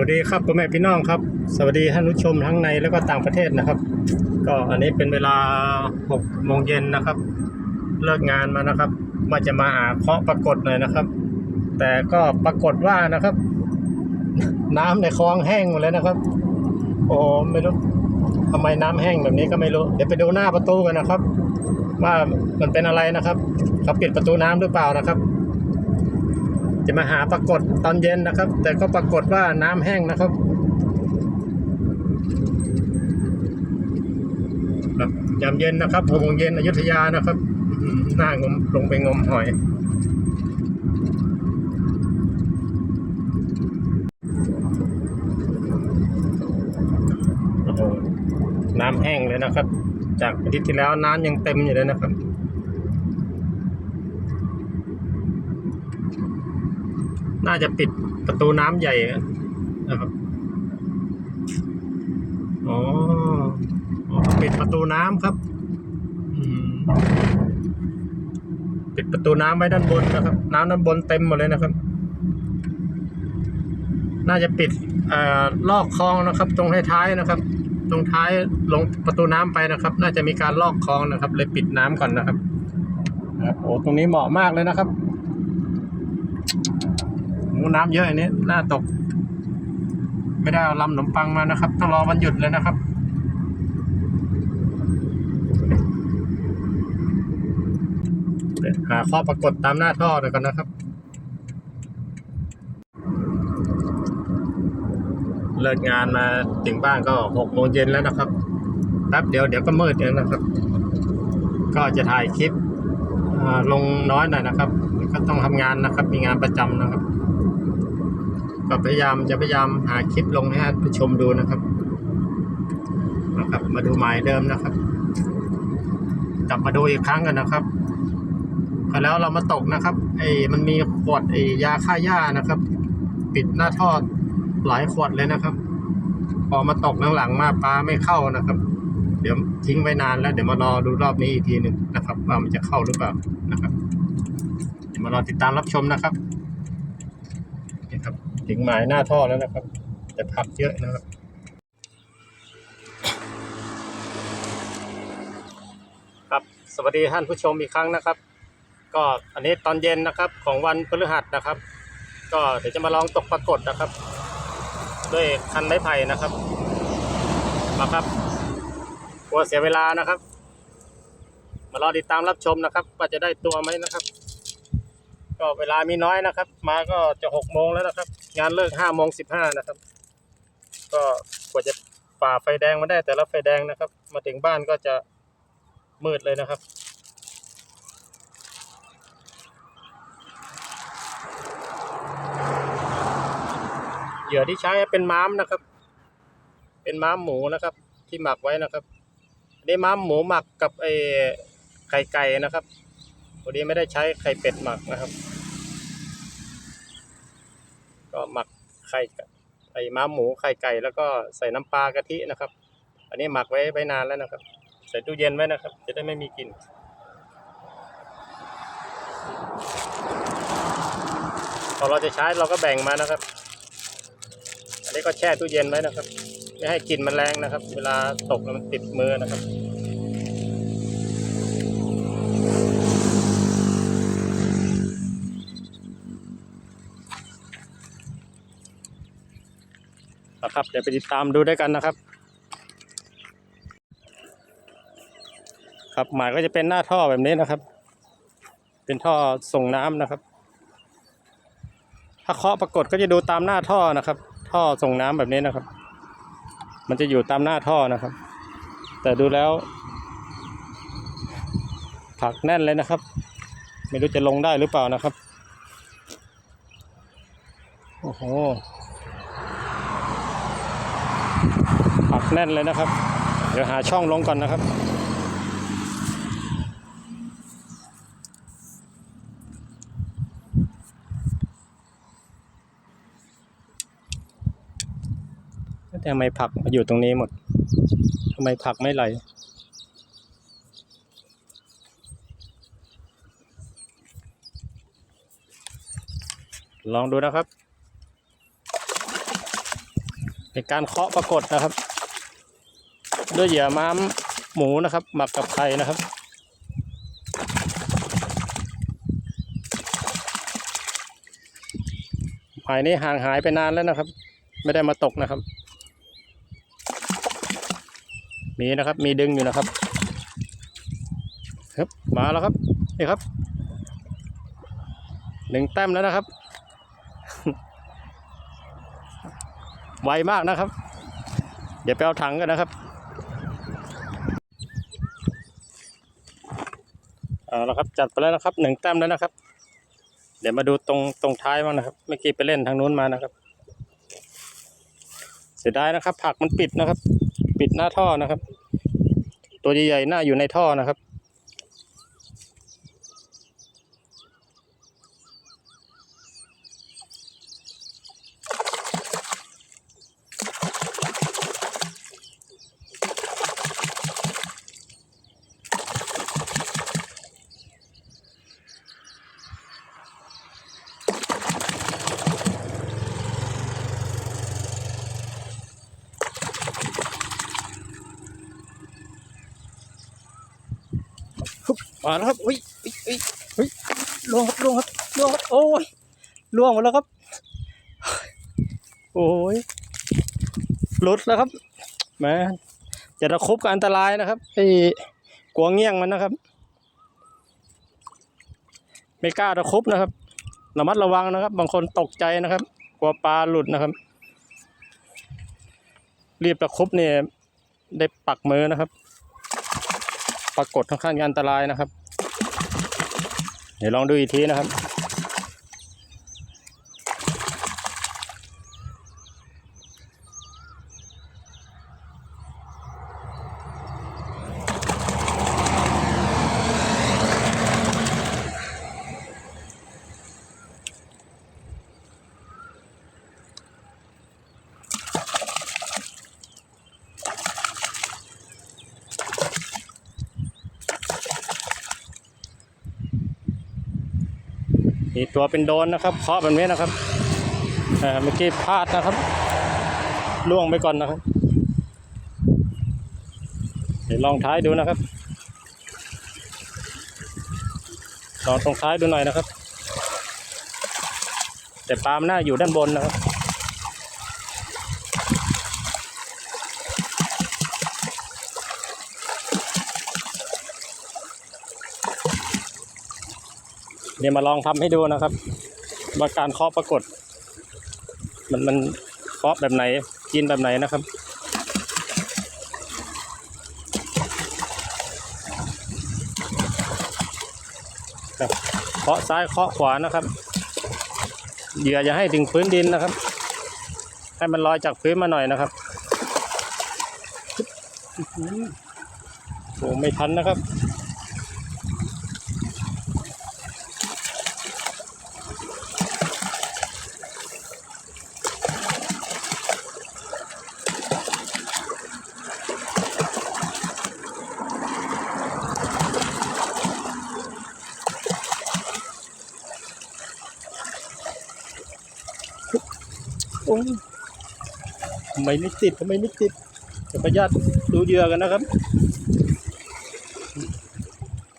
วัสดีครับพ่อแม่พี่น้องครับ สวัสดีท่านผู้ชมทั้งในแล้วก็ต่างประเทศนะครับ ก็อันนี้เป็นเวลา6โมงเย็นนะครับ เลิกงานมานะครับว่าจะมาหาเคาะปรากฏหน่อยนะครับ แต่ก็ปรากฏว่านะครับ น้ำในคลองแห้งหมดเลยนะครับ โอ้ไม่รู้ทำไมน้ำแห้งแบบนี้ก็ไม่รู้เดี๋ยวไปดูหน้าประตูกันนะครับ ว่ามันเป็นอะไรนะครับเขาปิดประตูน้ำหรือเปล่านะครับ จะมาหาปรากฏตอนเย็นนะครับ แต่ก็ปรากฏว่าน้ำแห้งนะครับยามเย็นนะครับหกโมงเย็นอยุธยานะครับหน้างมลงไปงมหอยน้ำแห้งเลยนะครับ จากอาทิตย์ที่แล้วน้ำยังเต็มอยู่เลยนะครับ น่าจะปิดประตูน้ำใหญ่นะครับอ๋อปิดประตูน้ำครับปิดประตูน้ำไว้ด้านบนนะครับ น้ำด้านบนเต็มหมดเลยนะครับ น่าจะปิดอลอกคลองนะครับ ตรงท้ายๆนะครับ ตรงท้ายลงประตูน้ำไปนะครับ น่าจะมีการลอกคลองนะครับ เลยปิดน้ำก่อนนะครับครับโอ้ตรงนี้เหมาะมากเลยนะครับ น้ำเยอะอันนี้น่าตก ไม่ได้เอาลำขนมปังมานะครับ ต้องรอวันหยุดเลยนะครับเดี๋ยวหาข้อปรากฏตามหน้าท่อเลยกันนะครับ เลิกงานมาถึงบ้านก็หกโมงเย็นแล้วนะครับแป๊บเดียวเดี๋ยวก็มืดเองนะครับ ก็จะถ่ายคลิปลงน้อยหน่อยนะครับ ก็ต้องทำงานนะครับ มีงานประจำนะครับ ก็พยายามจะพยายามหาคลิปลงให้ท่านผู้ชมดูนะครับนะครับ มาดูหมายเดิมนะครับ กลับมาดูอีกครั้งกันนะครับก็แล้วเรามาตกนะครับไอ้มันมีขวดไอ้ยาฆ่าหญ้านะครับ ปิดหน้าท่อหลายขวดเลยนะครับ พอมาตกหลังๆมาปลาไม่เข้านะครับ เดี๋ยวทิ้งไว้นานแล้ว เดี๋ยวมารอดูรอบนี้อีกทีหนึ่งนะครับ ว่ามันจะเข้าหรือเปล่านะครับ เดี๋ยวมารอติดตามรับชมนะครับ ถึงหมายหน้าท่อแล้วนะครับ แต่ผักเยอะนะครับครับสวัสดีท่านผู้ชมอีกครั้งนะครับ ก็อันนี้ตอนเย็นนะครับของวันพฤหัสนะครับ ก็เดี๋ยวจะมาลองตกปรากฏนะครับ ด้วยคันไม้ไผ่นะครับมาครับกลัวเสียเวลานะครับ มารอติดตามรับชมนะครับ ว่าจะได้ตัวไหมนะครับ ก็เวลามีน้อยนะครับ มาก็จะหกโมงแล้วนะครับ งานเลิกห้าโมงสิบห้านะครับ ก็กว่าจะฝ่าไฟแดงมาได้แต่ละไฟแดงนะครับ มาถึงบ้านก็จะมืดเลยนะครับ เหยื่อที่ใช้เป็นม้ามนะครับ เป็นม้ามหมูนะครับ ที่หมักไว้นะครับได้ม้ามหมูหมักกับไอไข่ไก่นะครับวันนี้ไม่ได้ใช้ไข่เป็ดหมักนะครับ ก็หมักไข่ไอม้าหมูไข่ไก่ แล้วก็ใส่น้ำปลากะทินะครับ อันนี้หมักไว้ไว้นานแล้วนะครับ ใส่ตู้เย็นไว้นะครับ จะได้ไม่มีกลิ่นพอเราจะใช้เราก็แบ่งมานะครับ อันนี้ก็แช่ตู้เย็นไว้นะครับ ไม่ให้กลิ่นมันแรงนะครับ เวลาตกแล้วมันติดมือนะครับ นะครับ เดี๋ยวไปติดตามดูด้วยกันนะครับ ครับหมายก็จะเป็นหน้าท่อแบบนี้นะครับ เป็นท่อส่งน้ำนะครับ ถ้าเคาะปรากฏก็จะดูตามหน้าท่อนะครับ ท่อส่งน้ำแบบนี้นะครับ มันจะอยู่ตามหน้าท่อนะครับ แต่ดูแล้ว ผักแน่นเลยนะครับ ไม่รู้จะลงได้หรือเปล่านะครับ โอ้โห ผัก แน่นเลยนะครับ เดี๋ยวหาช่องลงก่อนนะครับ แต่ทำไมผักมาอยู่ตรงนี้หมดทำไมผักไม่ไหลลองดูนะครับในการเคาะปรากฏนะครับ ด้วยเหยื่อม้ามหมูนะครับ หมักกับไข่นะครับ หมายนี้ห่างหายไปนานแล้วนะครับ ไม่ได้มาตกนะครับ มีนะครับ มีดึงอยู่นะครับครับมาแล้วครับนี่ครับหนึ่งแต้มแล้วนะครับ ไวมากนะครับ เดี๋ยวไปเอาถังกันนะครับ เอาละครับจัดไปแล้วนะครับหนึ่งแต้มแล้วนะครับ เดี๋ยวมาดูตรงตรงท้ายบ้างนะครับเมื่อกี้ไปเล่นทางนู้นมานะครับ เสียดายนะครับ ผักมันปิดนะครับ ปิดหน้าท่อนะครับ ตัวใหญ่ๆหน้าอยู่ในท่อนะครับ มาแล้วครับอุ้ยอุ้ยอุ้ยอุ้ยล่วงครับล่วงครับล่วงครับโอ้ยล่วงหมดแล้วครับ โอ้ยหลุดแล้วครับแหมจะตะครุบก็อันตรายนะครับไอ้กลัวเงี้ยงมันนะครับ ไม่กล้าตะครุบนะครับระมัดระวังนะครับ บางคนตกใจนะครับ กลัวปลาหลุดนะครับ รีบตะครุบเนี่ยได้ปักมือนะครับ ปรากฏค่อนข้างอันตรายนะครับ เดี๋ยวลองดูอีกทีนะครับ มีตัวเป็นโดนนะครับเคาะแบบนี้นะครับเมื่อกี้พลาดนะครับล่วงไปก่อนนะครับ เดี๋ยวลองท้ายดูนะครับลองตรงท้ายดูหน่อยนะครับ แต่ปลามนน่าอยู่ด้านบนนะครับ เดี๋ยวมาลองทำให้ดูนะครับว่าการเคาะปรากฏ มันมันเคาะแบบไหนกินแบบไหนนะครับครับเคาะซ้ายเคาะขวานะครับเหยื่ออย่าให้ถึงพื้นดินนะครับ ให้มันลอยจากพื้นมาหน่อยนะครับโอ้ไม่ทันนะครับ โอ้ยทำไมไม่ติดทำไมไม่ติดเดี๋ยวประหยัดดูเยือกันนะครับ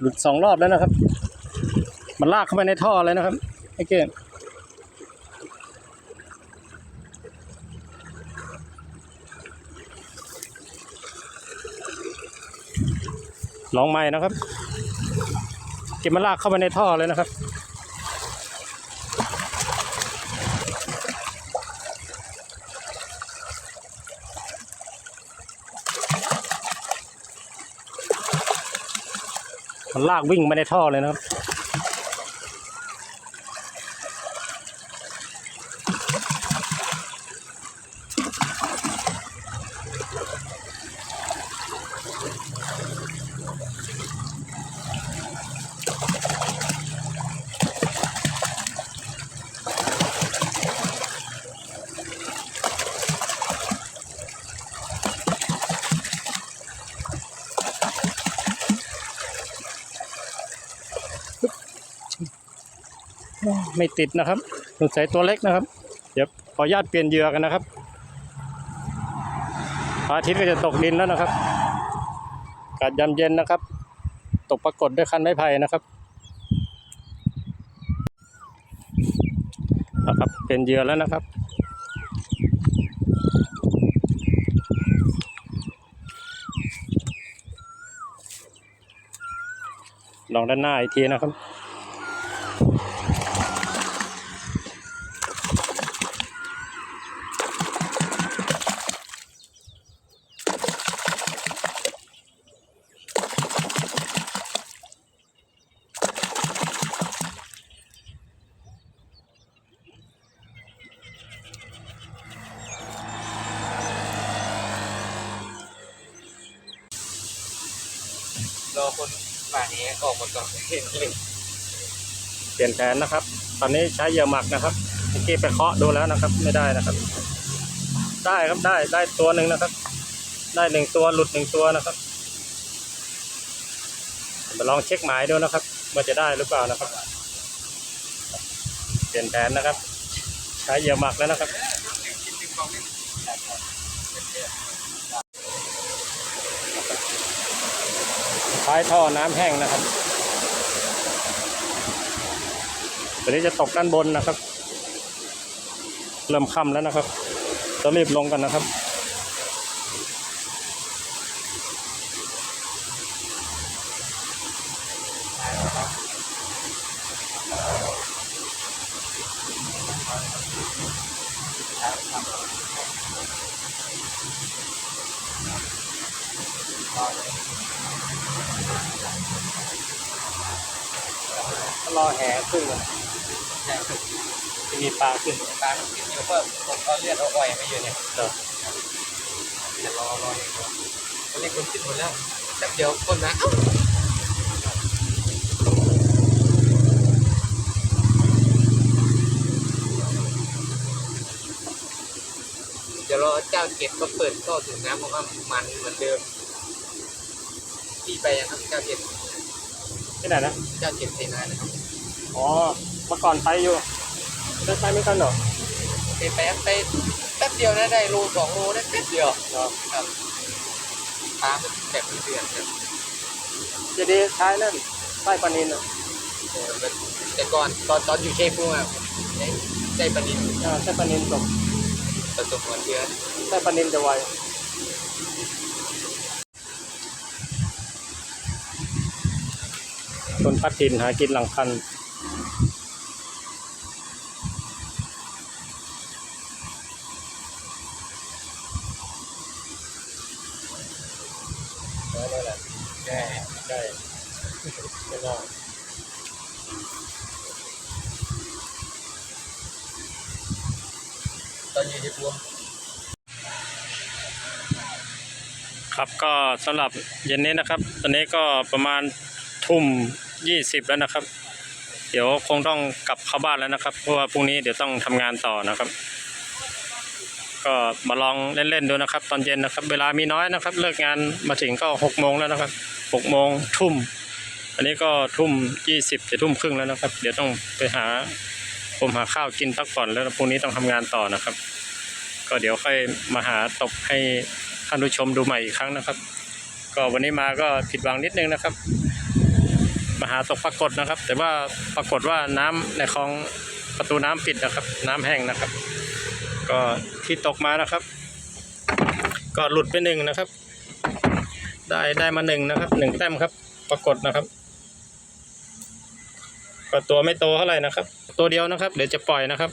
หลุดสองรอบแล้วนะครับ มันลากเข้าไปในท่อเลยนะครับไอ้เก่งลองใหม่นะครับ เก็บมันลากเข้าไปในท่อเลยนะครับ มันลากวิ่งมาในท่อเลยนะครับ ไม่ติดนะครับสงสัยตัวเล็กนะครับ เดี๋ยวขออนุญาตเปลี่ยนเหยื่อกันนะครับอาทิตย์ก็จะตกดินแล้วนะครับอากาศยามเย็นนะครับ ตกปรากฏด้วยคันไม้ไผ่นะครับนะครับเป็นเหยื่อแล้วนะครับลองด้านหน้าอีกทีนะครับ คนป่านี้ออกหมดก่อนเห็นเลยเปลี่ยนแผนนะครับ ตอนนี้ใช้เหยื่อหมักนะครับเมื่อกี้ไปเคาะดูแล้วนะครับ ไม่ได้นะครับ ได้ครับได้ได้ตัวหนึ่งนะครับ ได้หนึ่งตัวหลุดหนึ่งตัวนะครับมาลองเช็คหมายดูนะครับว่าจะได้หรือเปล่านะครับ เปลี่ยนแผนนะครับ ใช้เหยื่อหมักแล้วนะครับ ท้ายท่อน้ำแห้งนะครับตัวนี้จะตกด้านบนนะครับ เริ่มค่ำแล้วนะครับต้องรีบลงกันนะครับ รอแห่ขึ้นก่อนใช่ครับจะมีปลาขึ้นตามกินอยู่ก็ผมเอาเลือดเอาอ้อยมาอยู่เนี่ยเออจะรอรอเองก่อนตอนนี้คนขึ้นหมดแล้วแป๊บเดียวคนนะเอ้าเดี๋ยว รอเจ้าเก็บก็เปิดท่อถึงน้ำของมันเหมือนเดิมที่ไปยังครับเจ้าเก็บที่ไหนนะเจ้าเก็บเซนานะครับอ๋อเมื่อก่อนไปอยู่ได้ไปไม่กันเหรอไปแป๊บไปแป๊บเดียวนะได้โลสองโลได้แป๊บเดียวเหรอครับตามมันแบบเดือนครับจะดีใช้นั่นใต้ปลานินอะเออแบบแต่ก่อนตอนตอนอยู่เชฟพุ่งอะได้ได้ปลานินอ่าใต้ปลานินตก ผสมหัวเชื้อใต้ปลานินจะไวคนพัดถิ่นหากินหลังคันแล้วนั่นแหละใช่ใช่ไม่ได้ ตอนอยู่เชฟพุ่งครับก็สำหรับเย็นนี้นะครับ ตอนนี้ก็ประมาณทุ่มยี่สิบแล้วนะครับ เดี๋ยวคงต้องกลับเข้าบ้านแล้วนะครับ เพราะว่าพรุ่งนี้เดี๋ยวต้องทำงานต่อนะครับ ก็มาลองเล่นๆดูนะครับ ตอนเย็นนะครับ เวลามีน้อยนะครับ เลิกงานมาถึงก็หกโมงแล้วนะครับหกโมงทุ่มอันนี้ก็ทุ่มยี่สิบจะทุ่มครึ่งแล้วนะครับ เดี๋ยวต้องไปหา ผมหาข้าวกินพักผ่อนแล้วพรุ่งนี้ต้องทำงานต่อนะครับ ก็เดี๋ยวค่อยมาหาตกให้ท่านผู้ชมดูใหม่อีกครั้งนะครับ ก็วันนี้มาก็ผิดหวังนิดนึงนะครับ มาหาตกปรากฏนะครับ แต่ว่าปรากฏว่าน้ำในคลองประตูน้ำปิดนะครับ น้ำแห้งนะครับ ก็ที่ตกมานะครับ ก็หลุดไปหนึ่งนะครับ ได้ได้มาหนึ่งนะครับหนึ่งแต้มครับ ปรากฏนะครับก็ตัวไม่โตเท่าไหร่นะครับ ตัวเดียวนะครับ เดี๋ยวจะปล่อยนะครับ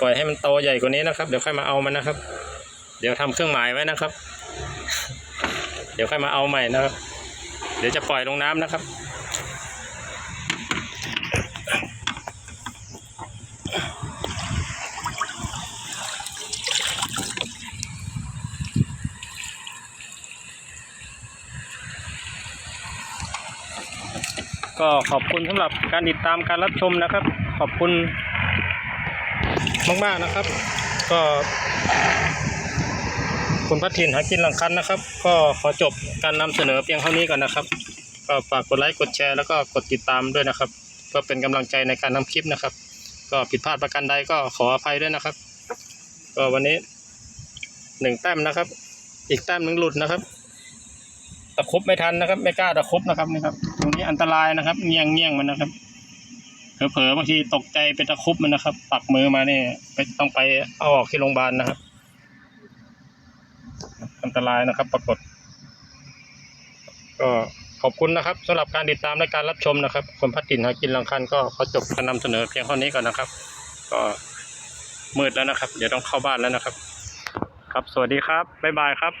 ปล่อยให้มันโตใหญ่กว่านี้นะครับ เดี๋ยวค่อยมาเอามันนะครับ เดี๋ยวทำเครื่องหมายไว้นะครับ เดี๋ยวค่อยมาเอาใหม่นะครับ เดี๋ยวจะปล่อยลงน้ำนะครับก็ขอบคุณสำหรับการติดตามการรับชมนะครับ ขอบคุณมาก ๆ นะครับ ก็คุณพัฒถิ่นหากินหลังคันนะครับ ก็ขอจบการนำเสนอเพียงเท่านี้ก่อนนะครับ ก็ฝากกดไลค์กดแชร์แล้วก็กดติดตามด้วยนะครับ เพื่อเป็นกำลังใจในการทำคลิปนะครับ ก็ผิดพลาดประการใดก็ขออภัยด้วยนะครับ ก็วันนี้หนึ่งแต้มนะครับ อีกแต้มหนึ่งหลุดนะครับตะคบไม่ทันนะครับ ไม่กล้าตะคบนะครับนี่ครับตรงนี้อันตรายนะครับเงี่ยงเงี่ยงมันนะครับ เผลอๆบางทีตกใจไปตะคุบมันนะครับ ปักมือมาเนี่ยไปต้องไปเอาออกที่โรงพยาบาลนะครับ อันตรายนะครับ ปรากฏ ก็ขอบคุณนะครับสำหรับการติดตามและการรับชมนะครับคนพัดถิ่นหากินลังคันก็ขอจบการนำเสนอเพียงเท่านี้ก่อนนะครับ ก็มืดแล้วนะครับ เดี๋ยวต้องเข้าบ้านแล้วนะครับ ครับ สวัสดีครับบ๊ายบายครับ